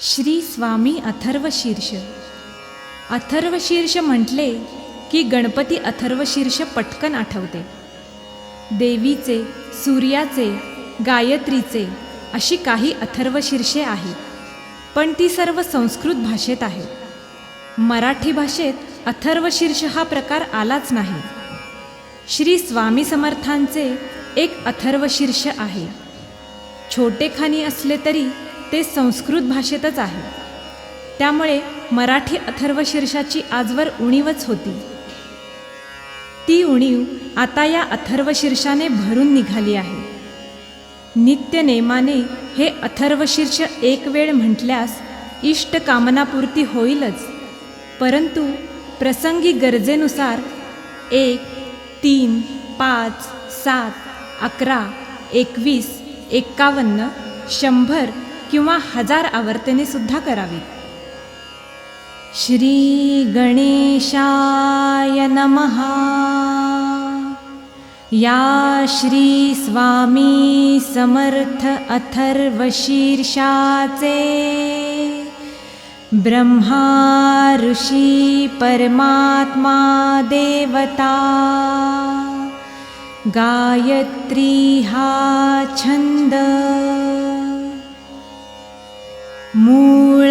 श्री स्वामी अथर्वशीर्ष अथर्वशीर्ष म्हटले की गणपती अथर्वशीर्ष पटकन आठवते. देवीचे सूर्याचे गायत्रीचे अशी काही अथर्वशीर्षे आहेत पण ती सर्व संस्कृत भाषेत आहे मराठी भाषेत अथर्वशीर्ष हा प्रकार आलाच नाही. श्री स्वामी समर्थांचे एक अथर्वशीर्ष आहे. छोटेखानी असले तरी ते संस्कृत भाषेतच आहे. त्यामुळे मराठी अथर्वशीर्षाची आजवर उणीवच होती. ती उणीव आता या अथर्वशीर्षाने भरून निघाली आहे. नित्य नेमाने हे अथर्वशीर्ष एक वेळ म्हटल्यास इष्ट कामनापूर्ती होईलच. परंतु प्रसंगी गरजेनुसार एक तीन पाच सात अकरा एकवीस एक्कावन्न शंभर किंवा हजार आवर्तने सुद्धा करावी श्री गणेशाय नमः. या श्री स्वामी समर्थ अथर्वशीर्षाचे ब्रह्मा ऋषी परमात्मा देवता. गायत्री हा छंद.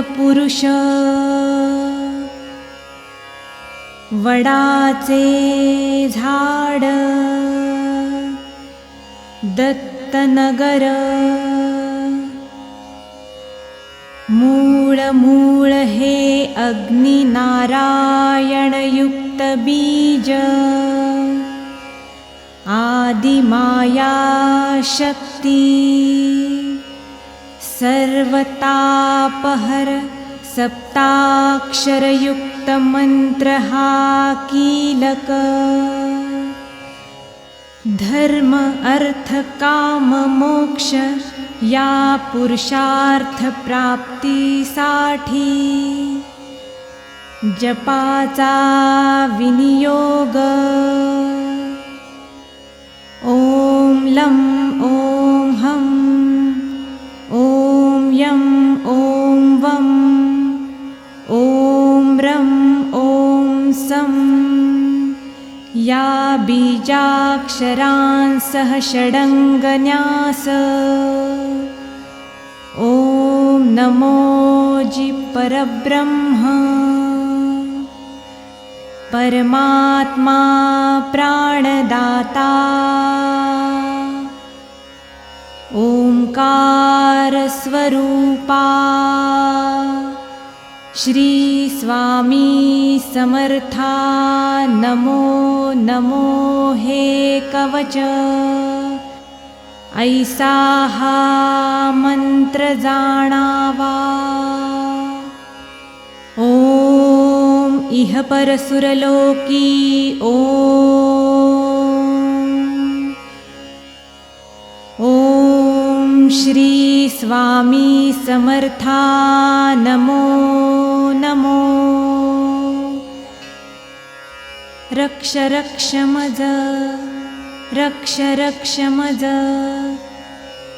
पुरुष वडाचे झाड. दत्तनगर. मूळ मूळ हे अग्निनारायणयुक्त बीज. आदिमाया शक्ती सर्वतापहर सप्ताक्षरयुक्तमन्त्र हा कीलक धर्म अर्थ काम मोक्ष या पुरुषार्थप्राप्तीसाठी जपाचा विनियोग। ॐ लं ॐ या बीजाक्षरांसह षडङ्गन्यास। ॐ नमोजि परब्रह्म परमात्मा प्राणदाता। ओङ्कारस्वरूपा श्री स्वामी समर्था नमो नमो हे कवच। ऐसा हा मंत्र जाणावा। ॐ इह परसुरलोकी ॐ श्री स्वामी समर्था। नमो नमो। रक्ष रक्ष मज रक्ष रक्ष मज।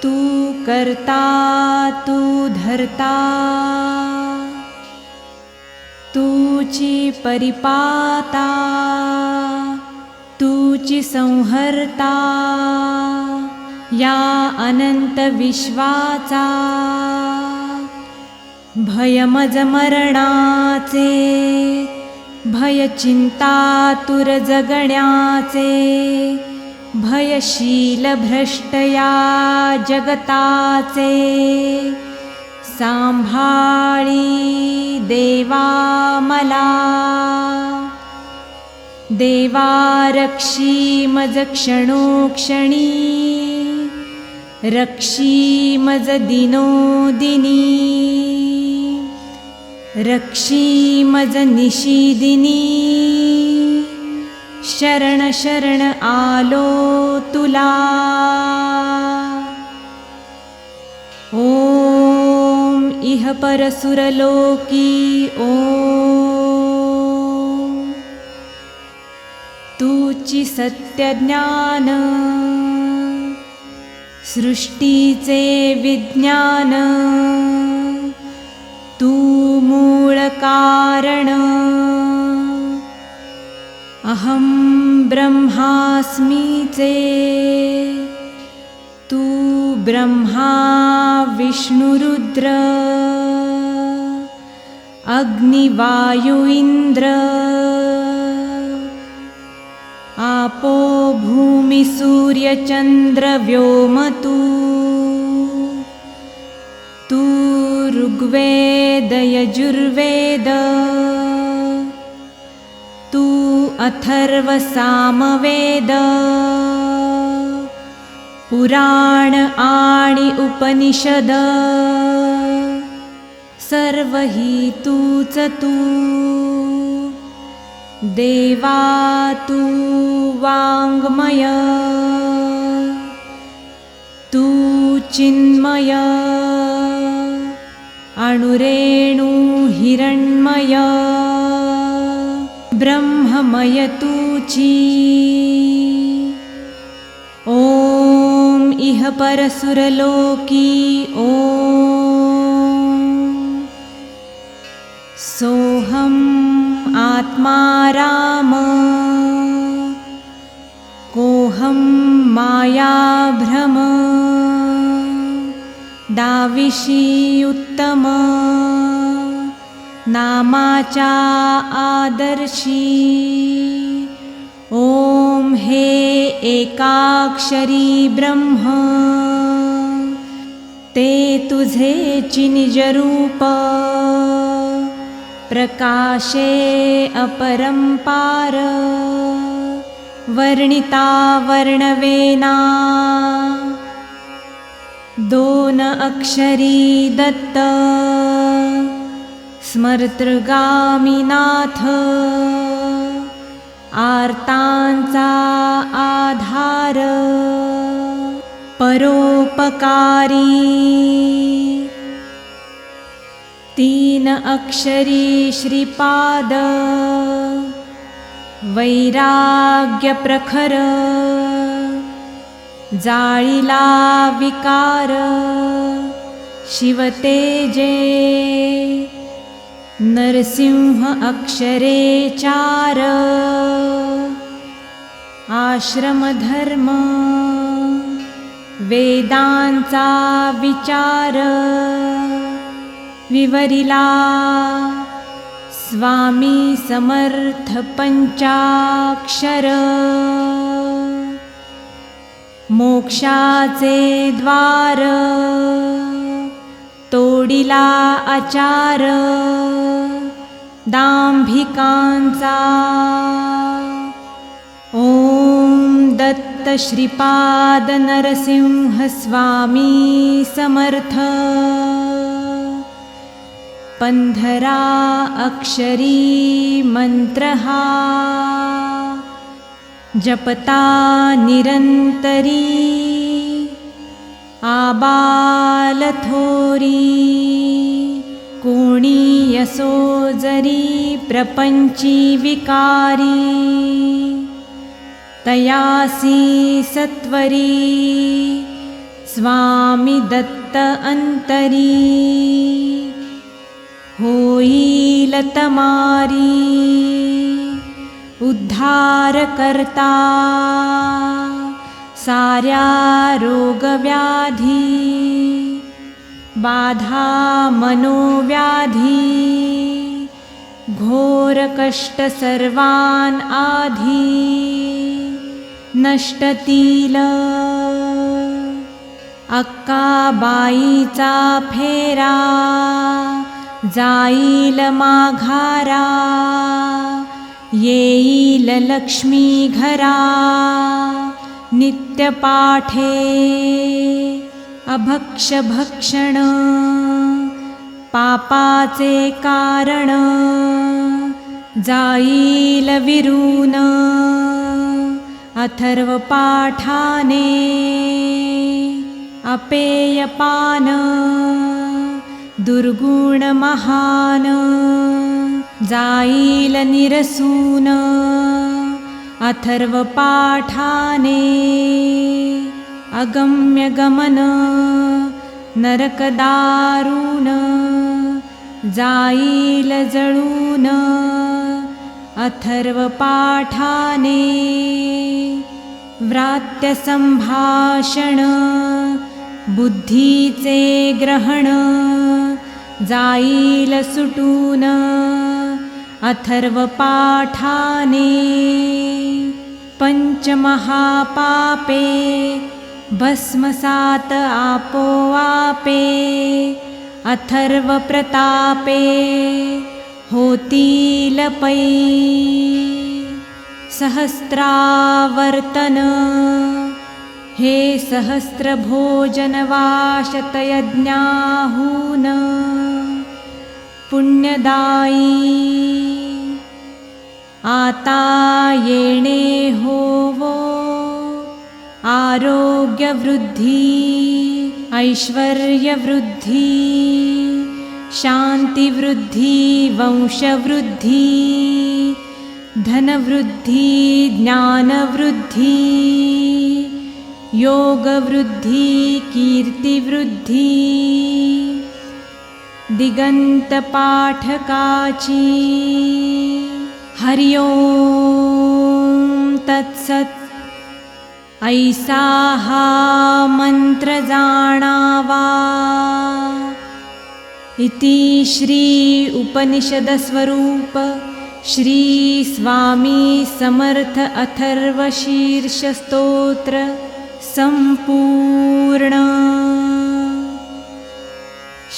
तू करता तू धरता। तूची परिपाता तूची संहर्ता या अनंत विश्वाचा भयमज मरणाचे भय चिंतातुर जगण्याचे भयशील भ्रष्टया जगताचे। सांभाळी देवा मला देवा रक्षी मज क्षणोक्षणी रक्षी मज दिनोदिनी रक्षी मज निशिदिनी शरण शरण आलो तुला। ॐ इह परसुरलोकी ॐ। तूची सत्यज्ञान सृष्टीचे विज्ञान। तू मूळकारण अहं ब्रह्मास्मीचे। तू ब्रह्मा विष्णुरुद्र अग्निवायु इन्द्र भूमिसूर्यचन्द्रव्योमतु तू ऋग्वेदयजुर्वेद। तू अथर्वसामवेद। पुराण आणि उपनिषद। सर्व हि तूच तू देवा तू वाङ्मय तू चिन्मय अणुरेणु हिरण्मय ब्रह्ममय तूची ॐ इह परसुरलोकी ॐ सोऽहम् आत्मा राम। कोऽहं मायाभ्रम दाविषी उत्तम। नामाचा आदर्शी। ॐ हे एकाक्षरी ब्रह्म। ते तुझे चिनिजरूप प्रकाशे अपरम्पार वर्णिता वर्णवेना दोन अक्षरी दत्त। स्मर्तृगामिनाथ। आर्तांचा आधार। परोपकारी तीन अक्षरी श्रीपाद। वैराग्यप्रखर जाळिला विकार। शिवतेजे नरसिंह अक्षरे चार। आश्रमधर्म वेदांचा विचार विवरिला। स्वामी समर्थ पंचाक्षर। मोक्षाचे द्वार। तोडिला आचार दांभिकांचा। ॐ दत्त श्रीपाद नरसिंह स्वामी समर्थ पंधरा अक्षरी मंत्रहा जपता निरंतरी आबालथोरी। कोणी यसो जरी प्रपंची विकारी। तयासी सत्वरी स्वामी दत्त अंतरी होईल तमारी उद्धार करता साऱ्या रोगव्याधी बाधा मनोव्याधी घोर कष्ट सर्वान आधी नष्टतील अक्काबाईचा फेरा जाईल माघारा येईल लक्ष्मी घरा नित्यपाठे अभक्षभक्षण पापाचे कारण जाईल विरून अथर्वपाठाने अपेयपान दुर्गुण महान जाईल निरसून अथर्व पाठाने अगम्य गमन नरकदारुण जाईल जळून अथर्व पाठाने व्रात्यसम्भाषण बुद्धीचे ग्रहण. जाईल सुटून अथर्वपाठाने पञ्चमहापापे भस्मसात आपोवापे अथर्वप्रतापे होतीलपै सहस्रावर्तन हे सहस्रभोजनवाशतयज्ञाहून पुण्यदायी। आता येणे होवो। आरोग्यवृद्धि ऐश्वर्यवृद्धि शान्तिवृद्धि वंशवृद्धि धनवृद्धि ज्ञानवृद्धि योगवृद्धि कीर्तिवृद्धि दिगन्तपाठकाची। हरि ओं तत्सत्। ऐसाहा मन्त्र जाणावा। इति श्री उपनिषदस्वरूप श्री स्वामी समर्थ अथर्वशीर्षस्तोत्र सम्पूर्ण